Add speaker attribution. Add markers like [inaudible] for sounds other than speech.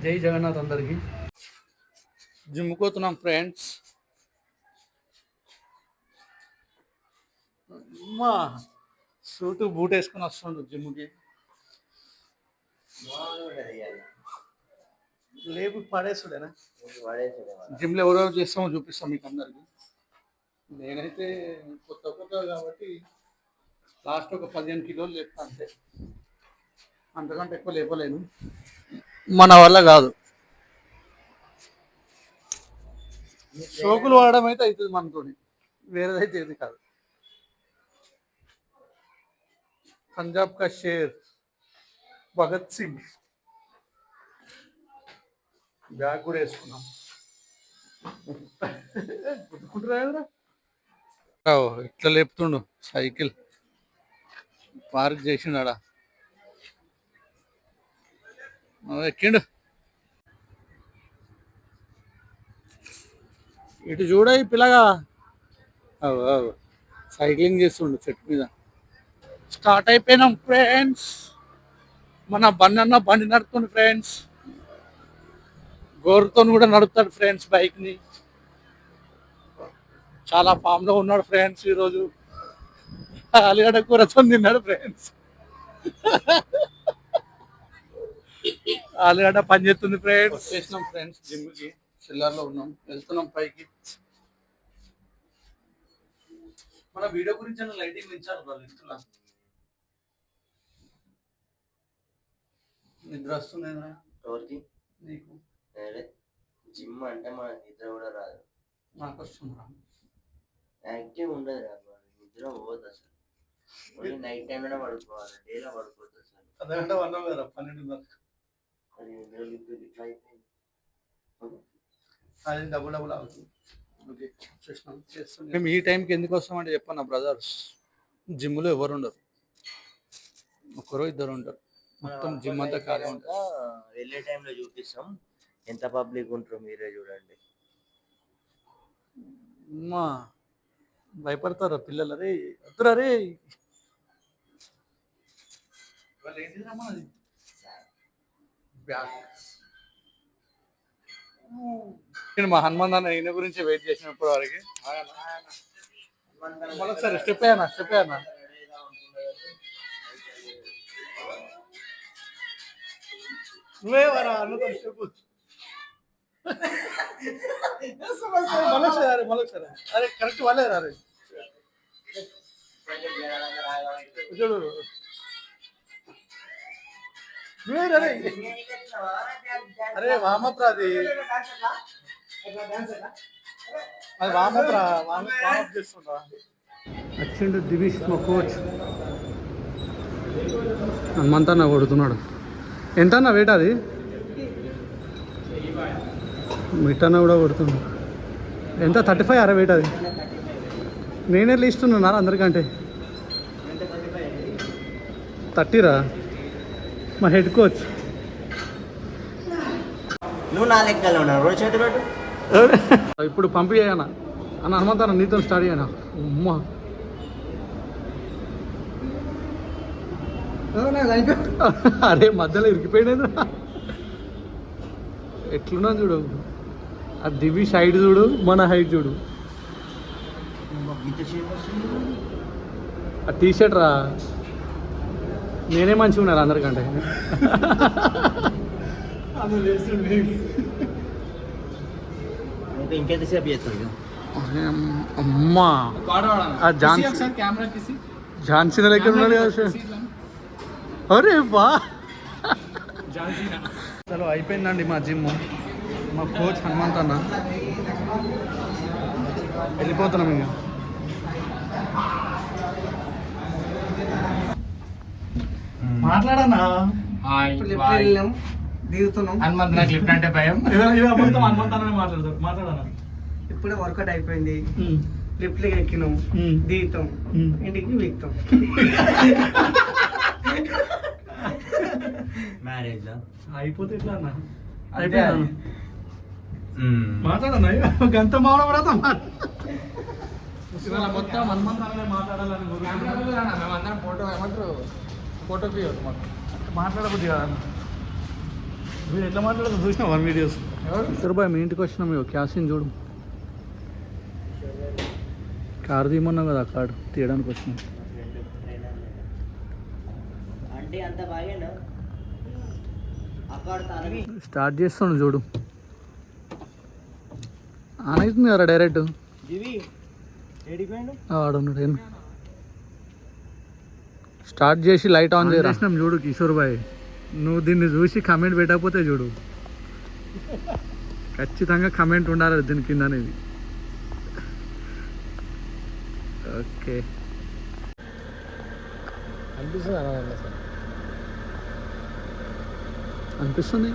Speaker 1: జై జగన్నాథ్ అందరికీ. Gym friends. అమ్మా సూటు బూట్ వేసుకొని వస్తుండు జిమ్కి లేపు పడేసుడేనా? జిమ్లో ఎవరెవరు చేస్తామో చూపిస్తాం మీకు అందరికి. నేనైతే కొత్త కొత్త కాబట్టి లాస్ట్ ఒక పదిహేను కిలోలు లేపుతా అంతే. అంతకంటే ఎక్కువ లేపలేను. మన వల్ల కాదు. సోకులు వాడడం అయితే అవుతుంది మనతోని. వేరేదైతే ఏది కాదు. పంజాబ్ కా షేర్. భగత్ సింగ్. బ్యాగ్ కూడా వేసుకున్నాం. గుర్తుకుంటారా ఇట్లా లేపుతుండు సైకిల్. పార్క్ చేసిండా ఎక్కిండు ఇటు చూడ ఈ పిల్లగా. సైక్లింగ్ చేస్తుండు చెట్టు మీద. స్టార్ట్ అయిపోయినాం ఫ్రెండ్స్. మన బండి అన్న బండి నడుపుతుంది ఫ్రెండ్స్. గోరుతో కూడా నడుపుతాడు ఫ్రెండ్స్ బైక్ని. చాలా ఫామ్లో ఉన్నాడు ఫ్రెండ్స్ ఈరోజు. అలిగడ కూరతో తిన్నాడు ఫ్రెండ్స్. ఆలుగడ్డ పని చేస్తుంది ఫ్రెండ్స్ వచ్చేసినాం ఫ్రెండ్స్ జిమ్కి చిల్లర్లో ఉన్నాం. వెళ్తున్నాం పైకి. మన వీడియో గురించి లైటింగ్ పెంచాలి వాళ్ళు ఇస్తున్నా నిద్ర వస్తుంది
Speaker 2: ఎవరికి?
Speaker 1: నీకు?
Speaker 2: అదే జిమ్ అంటే మన నిద్ర కూడా రాదు.
Speaker 1: నాకు వస్తుందిరా.
Speaker 2: యాక్టివ్ ఉండదు రా నిద్ర పోదు అసలు. నైట్ టైంలోనే పడుకోవాలి. డేలో పడుకోవద్దు అసలు.
Speaker 1: అదంటే అన్నావు కదా పన్నెండున్నర
Speaker 2: అది
Speaker 1: డబుల్ డబుల్ అవుతుంది ఓకే చేసినాం చేస్తాం మేము ఈ టైంకి ఎందుకు వస్తామంటే చెప్పాను బ్రదర్స్ జిమ్లో ఎవరు ఉండరు. ఒకరు ఇద్దరు ఉంటారు. మొత్తం జిమ్ అంతా ఖాళీ ఉంటుంది
Speaker 2: వెళ్ళే టైంలో చూపిస్తాం. ఎంత పబ్లిక్ ఉంటారో మీరే చూడండి.
Speaker 1: అమ్మా భయపడతారు పిల్లలు? అరే వద్దురా రే వాళ్ళు మనది నేను మా హనుమాన్ అన్న ఈయన గురించి వెయిట్ చేసినప్పుడు వారికి. మళ్ళొకసారి స్టెప్ అయ్యానా స్టెప్ అయ్యానా నువ్వే వరా అన్నతో స్టెప్ మళ్ళొకసారి మళ్ళొకసారి అరే కరెక్ట్ వాళ్ళే రే [laughs] చూడు నువ్వే రా రే అరే వామప్రా అది. అది వామప్రా వామప్ చేస్తుండ్రా. వచ్చిండు దివిష్ మా కోచ్. హనుమంతన్న కొడుతున్నాడు. ఎంత అన్న వెయిట్ అది? మిట్టన్న కూడా కొడుతుంది ఎంత? థర్టీ ఫైవ్ అరే వెయిట్ అది? నేనే ఇస్తున్నాను అందరికంటే. థర్టీరా మా హెడ్ కోచ్.
Speaker 2: నువ్వు నా లెక్కలో ఉన్నావు. రోజు చేతి పెట్టు. [laughs]
Speaker 1: ఇప్పుడు పంపి అన్న అన్న హనుమంతన్న నీతో స్టార్ట్ చేయనా ఉమ్మా. [laughs] అరే మధ్యలో ఇరికిపోయినది ఎట్లున్నా చూడు. ఆ దివి సైడ్ చూడు మన హైట్ చూడు. ఆ టీ షర్ట్ రా. నేనే మంచిగా ఉన్నారు అందరికంటే.
Speaker 2: ఇంకెంతసేపు
Speaker 1: ఝాన్సీ ఝాన్సీ ఉన్నాడు కదా అరే బా. చలో అయిపోయిందండి మా జిమ్. మా కోచ్ హనుమంత్ అన్న. వెళ్ళిపోతున్నాం ఇంకా. మాట్లాడన్నా
Speaker 3: హాయ్
Speaker 4: దిగుతున్నాం.
Speaker 3: హనుమంత్ నాకు లిఫ్ట్ అంటే భయం. [laughs]
Speaker 1: మొత్తం [laughs] హనుమంత్ అన్న మాట్లాడతారు మాట్లాడన్నా
Speaker 4: ఇప్పుడే వర్కౌట్ అయిపోయింది. లిఫ్ట్ ఎక్కినాం. దిగుతాం. ఇంటికి వీక్తాం. [laughs]
Speaker 2: మ్యారేజ్
Speaker 1: అయిపోతే ఎట్లా అన్న? అయిపోయిందా. మాట్లాడన్నా గంత మౌనం వ్రత మొత్తం హనుమంత్ అన్ననే మాట్లాడాలని
Speaker 3: ఫోటో ఏమంటారు? ఫోటో తీయదు మాకు.
Speaker 1: మాట్లాడబుద్ది మీరు ఎట్లా మాట్లాడదు చూసిన వన్ వీడియోస్. బాయ్ మీ ఇంటికి వచ్చినాం ఇగో. క్యాసిన్ చూడు. కార్ తీయమన్నావు కదా కార్ తీయడానికి వచ్చినాం.
Speaker 2: అంటే అంత బాగేనా అక్కడ తనవి
Speaker 1: స్టార్ట్ చేస్తాను చూడు. ఆన్ అవుతుంది కదా డైరెక్ట్ ఆడున్నాడు స్టార్ట్ చేసి లైట్ ఆన్ చేసినాం చూడు కిషోర్ బాయ్. నువ్వు దీన్ని చూసి కమెంట్ పెట్టకపోతే చూడు. ఖచ్చితంగా కమెంట్ ఉండాలి దీని కింద అనేది. ఓకే. అనిపిస్తుంది అనిపిస్తుంది.